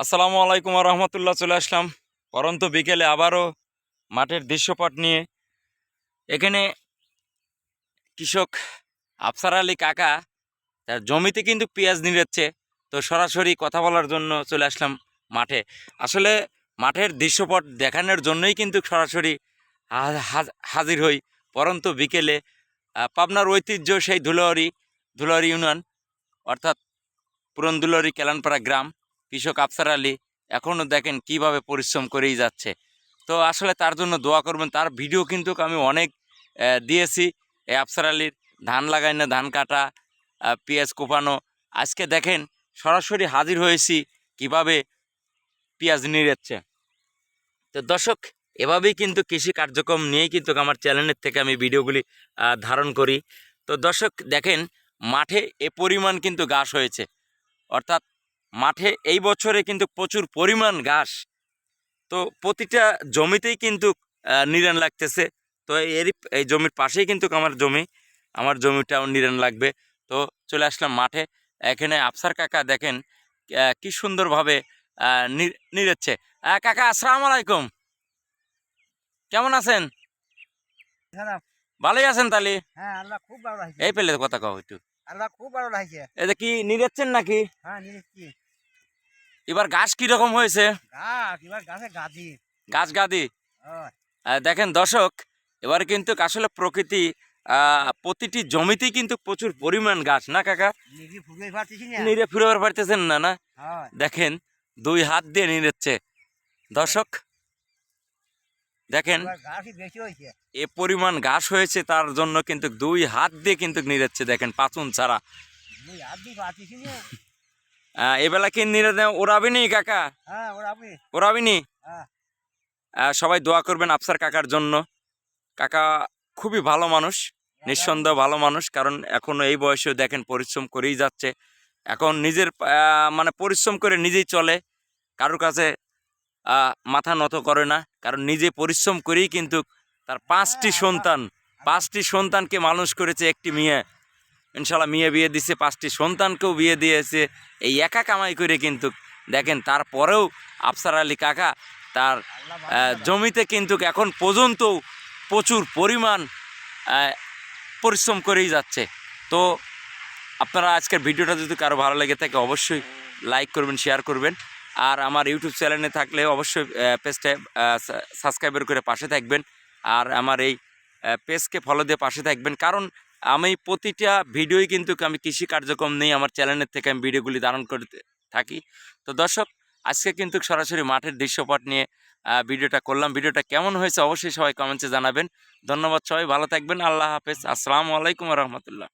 আসসালামু আলাইকুম রহমতুল্লাহ, চলে আসলাম পরন্ত বিকেলে আবারও মাঠের দৃশ্যপট নিয়ে। এখানে কৃষক আফসার আলী কাকা, তার জমিতে কিন্তু পেঁয়াজ নিড়েচ্ছে। তো সরাসরি কথা বলার জন্য চলে আসলাম মাঠে। আসলে মাঠের দৃশ্যপট দেখানোর জন্যই কিন্তু সরাসরি হাজির হই পরন্ত বিকেলে। পাবনার ঐতিহ্য সেই ধুলোয়ারি ধুলোয়ারি ইউনিয়ন, অর্থাৎ পুরন ধুলোয়ারি কেলানপাড়া গ্রাম। কৃষক আফসার আলী এখনও দেখেন কীভাবে পরিশ্রম করেই যাচ্ছে। তো আসলে তার জন্য দোয়া করবেন, তার ভিডিও কিন্তু আমি অনেক দিয়েছি। এই আফসার আলীর ধান লাগাই না ধান কাটা পেঁয়াজ কোপানো। আজকে দেখেন সরাসরি হাজির হয়েছি কীভাবে পেঁয়াজ নিড়েচ্ছে। তো দর্শক, এভাবেই কিন্তু কৃষি কার্যক্রম নিয়েই কিন্তু আমার চ্যানেলের থেকে আমি ভিডিওগুলি ধারণ করি। তো দর্শক, দেখেন মাঠে এ পরিমাণ কিন্তু ঘাস হয়েছে। অর্থাৎ মাঠে এই বছরে কিন্তু প্রচুর পরিমাণ ঘাস। তো প্রতিটা জমিতেই কিন্তু নিরান লাগতেছে। তো এরই এই জমির পাশেই কিন্তু আমার জমি। আমার জমিটাও নিরান লাগবে। তো চলে আসলাম মাঠে। এখানে আফসার কাকা দেখেন কি সুন্দরভাবে আহ, নি- নিড়েচ্ছে। কাকা আসসালামু আলাইকুম। কেমন আছেন? ভালোই আছেন তাহলে? হ্যাঁ আল্লাহ খুব ভালো এই পেলে কথা কও একটু। আল্লাহ খুব ভালো লাগছে এটা কি নিরেচ্ছেন নাকি? হ্যাঁ এবার ঘাস কীরকম হয়েছে? গাছ গাছে গাছি গাছ গাদি? দেখেন দর্শক এবারে কিন্তু আসলে প্রকৃতি। প্রতিটি জমিতেই কিন্তু প্রচুর পরিমাণ গাছ না কাকা? নিরে ফিরবার পারতেছেন না না? দেখেন দুই হাত দিয়ে নিরেচ্ছে দর্শক দেখেন এ পরিমাণ ঘাস হয়েছে তার জন্য কিন্তু দুই হাত দিয়ে কিন্তু নিরেচ্ছে দেখেন পাচুন ছাড়া। মুই আর দিয়ে এবেলা কি নিরে ওরাবিনি কাকা? হ্যাঁ ওরাবিনি হ্যাঁ। সবাই দোয়া করবেন আফসার কাকার জন্য। কাকা খুবই ভালো মানুষ নিঃসন্দেহ ভালো মানুষ কারণ এখনও এই বয়সেও দেখেন পরিশ্রম করেই যাচ্ছে। এখন নিজের মানে পরিশ্রম করে নিজেই চলে। কারোর কাছে মাথা নত করে না। কারণ নিজে পরিশ্রম করেই কিন্তু তার পাঁচটি হ্যাঁ, সন্তান পাঁচটি সন্তানকে মানুষ করেছে একটি মেয়ে। ইনশাল্লাহ মেয়ে বিয়ে দিছে, পাঁচটি সন্তানকেও বিয়ে দিয়েছে। এই একা কামাই করে কিন্তু, দেখেন, তারপরেও আফসার আলী কাকা তার। জমিতে কিন্তু এখন পর্যন্ত প্রচুর পরিমাণ পরিশ্রম করেই যাচ্ছে। তো আপনারা আজকের ভিডিওটা যদি কারও ভালো লেগে থাকে, অবশ্যই লাইক করবেন, শেয়ার করবেন। আর আমার ইউটিউব চ্যানেলে থাকলে অবশ্যই পেজটা সাবস্ক্রাইবার করে পাশে থাকবেন। আর আমার এই পেজকে ফলো দিয়ে পাশে থাকবেন। কারণ আমি প্রতিটা ভিডিওই কিন্তু আমি কৃষি কার্যক্রম নেই আমার চ্যানেলের থেকে আমি ভিডিওগুলি ধারণ করতে থাকি। তো দর্শক, আজকে কিন্তু সরাসরি মাঠের দৃশ্যপট নিয়ে ভিডিওটা করলাম। ভিডিওটা কেমন হয়েছে অবশ্যই সবাই কমেন্টসে জানাবেন। ধন্যবাদ সবাই, ভালো থাকবেন, আল্লাহ হাফেজ। আসসালামু আলাইকুম রহমতুল্লাহ।